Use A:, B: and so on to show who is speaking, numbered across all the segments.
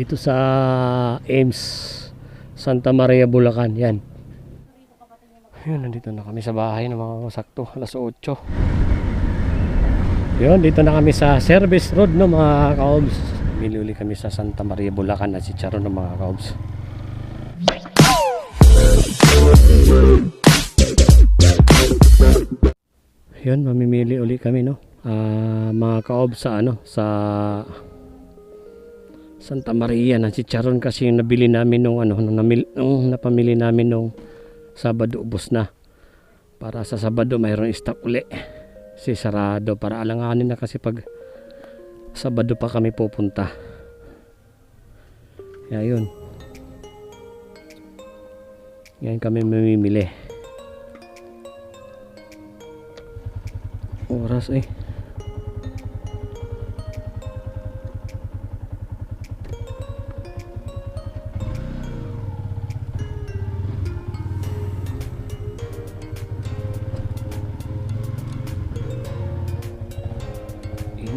A: dito sa Ames Santa Maria Bulacan yan. Yun nandito na kami sa bahay ng mga sakto alas 8 yun dito na kami sa service road no mga kaobs. Miluli kami sa Santa Maria Bulacan at si Charon ng mga kaobs. Yun mamimili uli kami no Ah, mga kaob sa ano sa Santa Maria na si Charon kasi yung nabili namin nung ano nung, namil, nung napamili namin nung Sabado ubos na. Para sa Sabado mayroon stock uli. Si sarado para alanganin na kasi pag Sabado pa kami pupunta. Kaya yun. Yan kami mamimili. Oras eh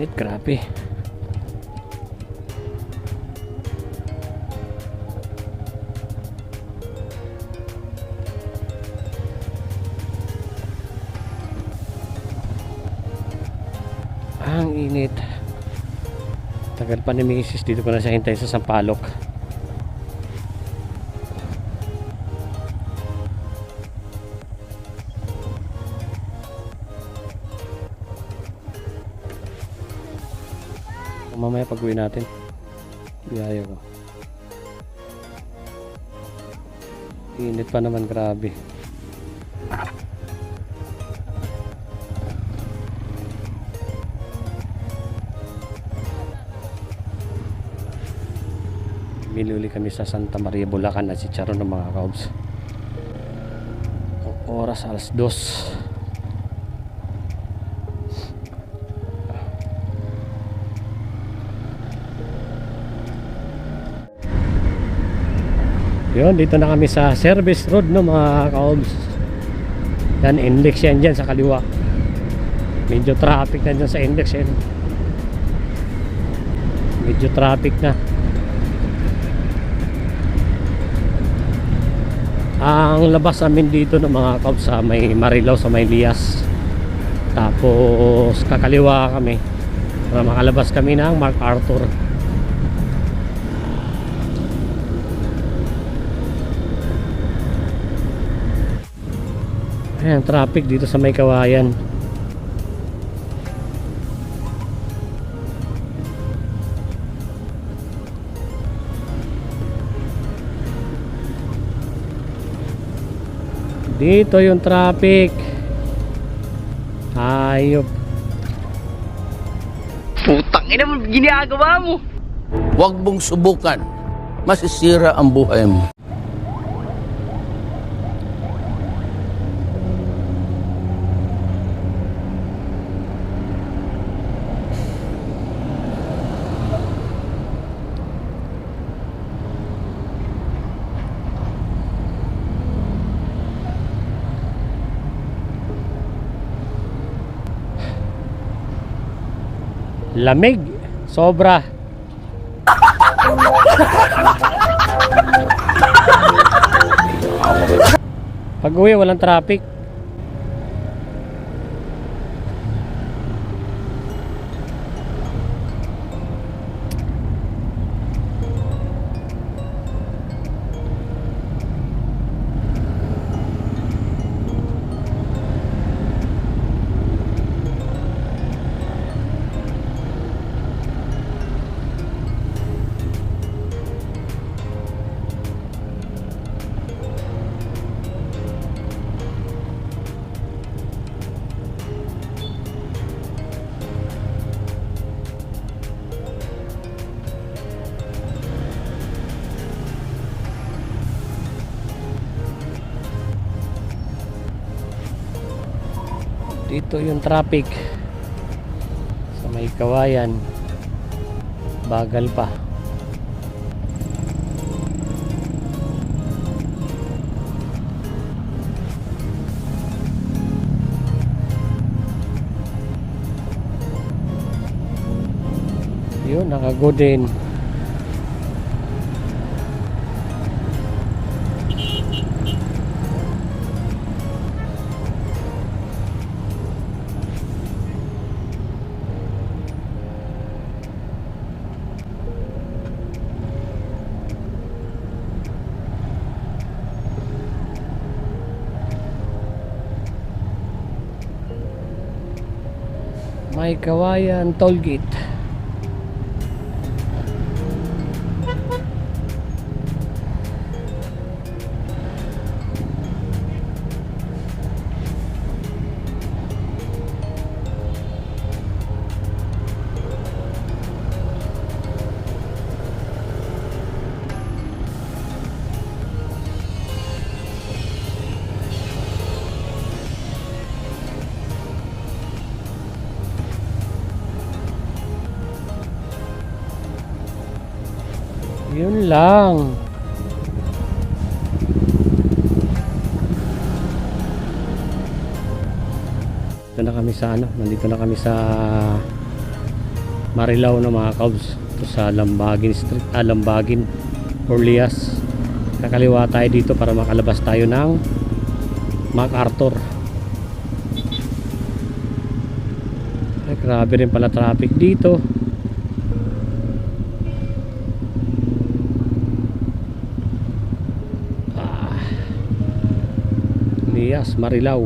A: Init, grabe. Ang init. Tagal pa ni Mrs. Dito ko na siya hintay sa Sampalok. Mamaya pag uwi natin. Biyaya ko. Init pa naman grabe. Miluli kami sa Santa Maria Bulacan at si Charon ng mga kaobs. Oras alas dos. Yun, dito na kami sa service road no mga kaobs. Yan, index yan dyan sa kaliwa. Medyo traffic na dyan sa index yan. Medyo traffic na. Ang labas namin dito ng mga kaobs sa may Marilao sa may Lias. Tapos kakaliwa kami. Para makalabas kami ng Mark Arthur. Ayan, traffic dito sa may kawayan. Dito yung traffic. Ayop.
B: Putang ina mo, ginagawa mo.
C: Huwag mong subukan. Masisira ang buhay mo.
A: Lamig. Sobra. Pag uwi, walang traffic. Dito yung traffic. Sa may kawayan. Bagal pa. Yun, nakago din. May Kawayan Tollgate. Yun lang. Ito na kami sa ano, nandito na kami sa Marilao na mga kabs. Ito sa Lambagin Street, ah, Lambagin, Orlias. Kakaliwa tayo dito para makalabas tayo ng MacArthur. Ay, grabe rin pala traffic dito. Ah. Lias, Marilao.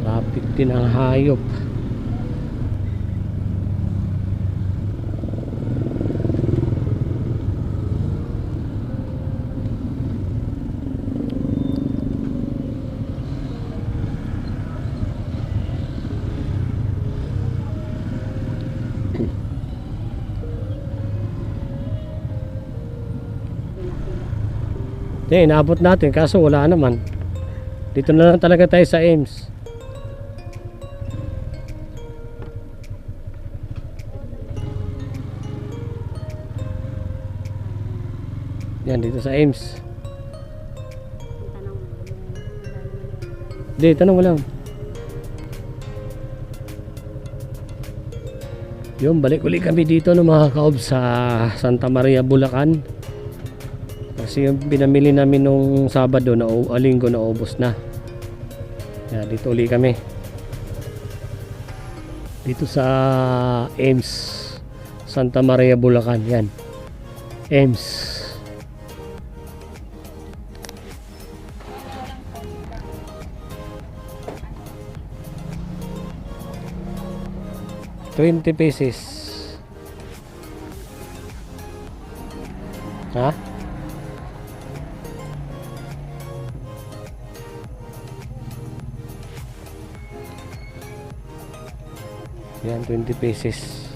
A: Traffic din ang hayop. Hindi, inaabot natin kaso wala naman. Dito na lang talaga tayo sa Ames. Yan, dito sa Ames. Hindi, tanong mo lang. Yung balik uli kami dito ng mga kaob sa Santa Maria, Bulacan. Kasi yung pinamili namin nung Sabado na o linggo na ubos na. Yan, dito uli kami. Dito sa Ames Santa Maria Bulacan yan. Ames. Twenty pieces. Ha? Yan, 20 pesos.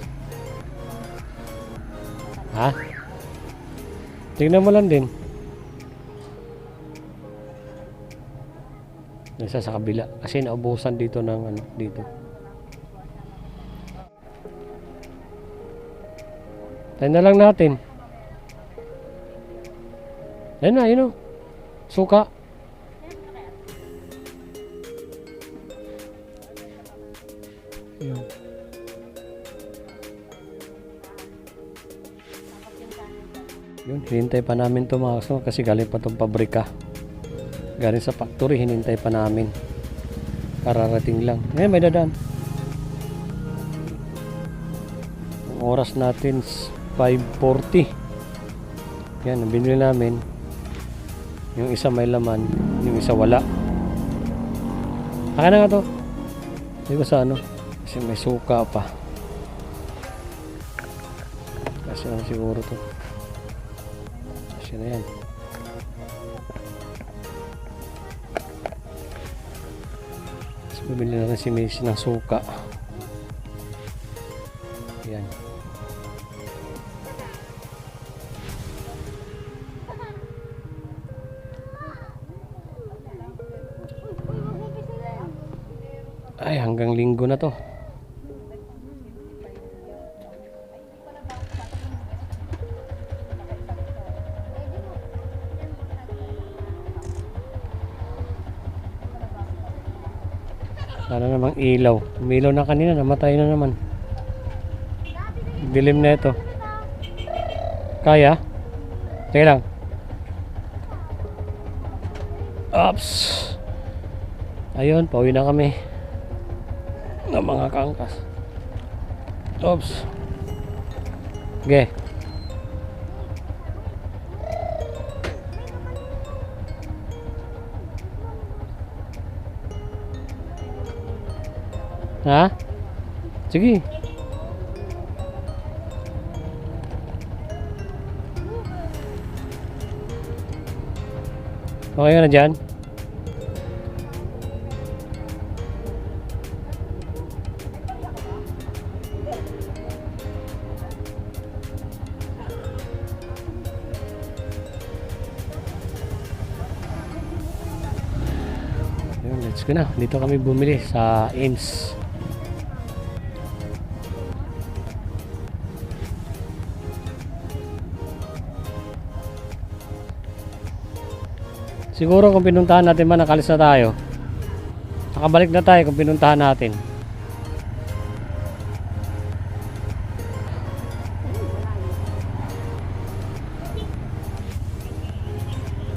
A: Ha? Tingnan mo lang din. Nasa sa kabila. Kasi naubusan dito ng ano, dito. Tayo na lang natin. Ayun na, ayun o. Suka. Ayun. Yun, hinintay pa namin to mga kasama kasi galing pa tong pabrika. Galing sa factory, hinintay pa namin. Kararating lang. Ngayon may dadaan. Oras natin is 5.40. Yan, binili namin. Yung isa may laman, yung isa wala. Akin na nga to. Hindi ko sa ano. Kasi may suka pa. Kasi ano siguro to. Kasi na yan. Tapos bumili na rin si Macy ng suka. Yan. Ay, hanggang linggo na to. Ilaw. Umilaw na kanina, namatay na naman. Dilim na ito. Kaya? Teka lang. Ops. Ayun, pauwi na kami. Ng mga kangkas. Ops. Okay. Ha? Sige. Okay ka na dyan? Yun, let's go na. Dito kami bumili sa Ames. Siguro kung pinuntahan natin man, nakalis na tayo. Nakabalik na tayo kung pinuntahan natin.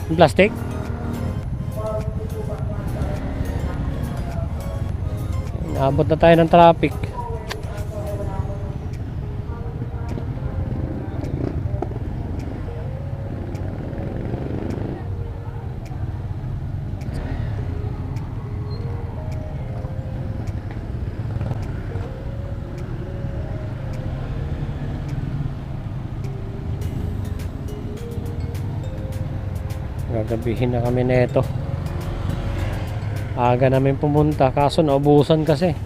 A: Yung plastic? Naabot na tayo ng traffic. Gagabihin na kami neto. Aga namin pumunta kaso naubusan kasi.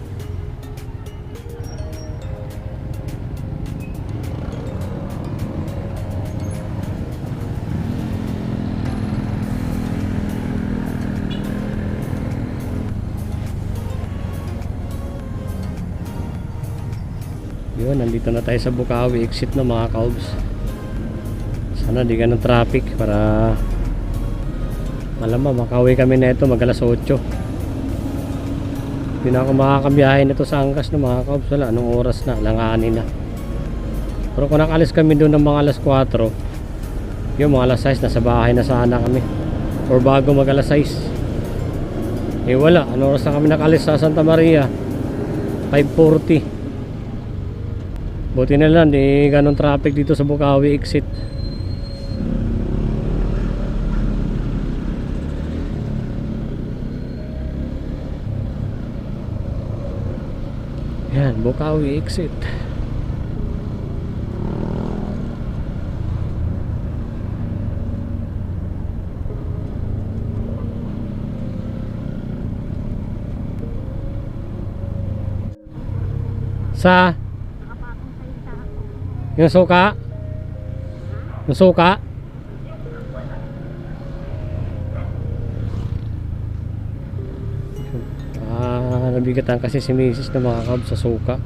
A: Yun, nandito na tayo sa Bukawi exit na mga kaubs. Sana di ganun traffic para malamang makauwi kami na ito mag alas 8 hindi na ako makakabiyahe nito sa Angkas no mga kaubs wala anong oras na? Langanin na. Pero kung nakalis kami doon ng mga alas 4 yung mga alas 6 nasa bahay na sana kami. Or bago mag alas 6 eh wala. Anong oras na kami nakalis sa Santa Maria? 5.40 buti na lang di ganun traffic dito sa Bukawi exit Yan, Bukawi exit. Sa Yung suka? Yung suka? Nabigatan kasi si Mrs. na mga kab sa suka.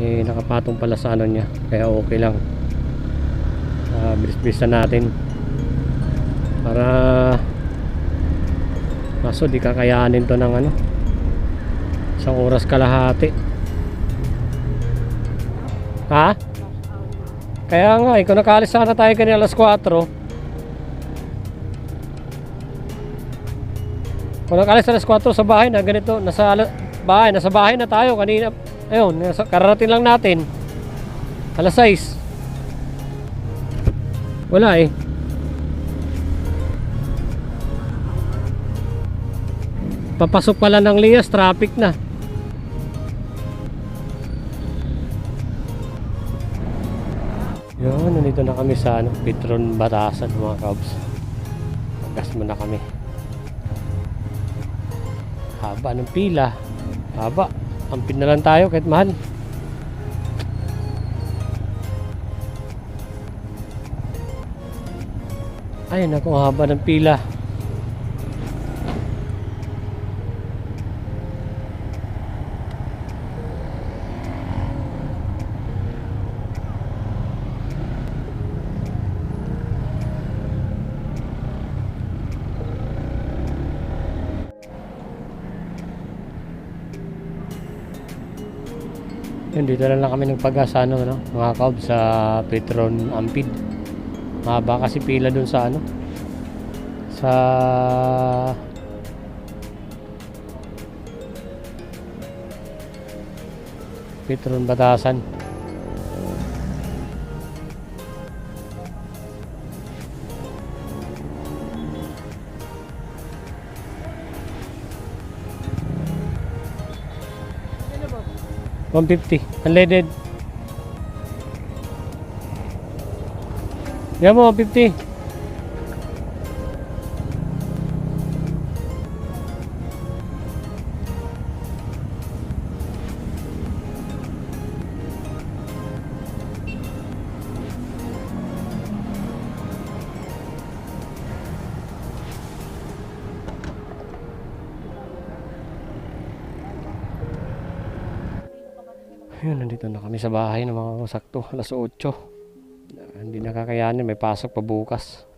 A: Eh, nakapatong pala sa ano niya. Kaya okay lang. Ah, bilis-bilisan natin. Para Kaso di kakayanin to ng ano Isang oras kalahati Ha? Kaya nga, eh, kung nakalis sana tayo kanina alas 4 Kung nakalis alas 4 sa bahay na ganito, nasa bahay, nasa bahay na tayo kanina. Ayun, kararating lang natin. Alas 6. Wala eh. Papasok pala ng Lias, traffic na. Yun, nandito na kami sa ano, Petron Batasan mga kabs. Gas muna kami. Haba ng pila. Haba. Ampin na lang tayo kahit mahal. Ay, naku, haba ng pila. Yun, dito na lang kami nagpag-asa ano, ano, mga kaob sa Petron Ampid. Mahaba kasi pila dun sa ano, sa Petron Batasan. 150. Unleaded. Yan mo, 150. Ayun, nandito na kami sa bahay ng mga sakto, alas 8. Ah, Hindi nakakayanin, may pasok pa bukas.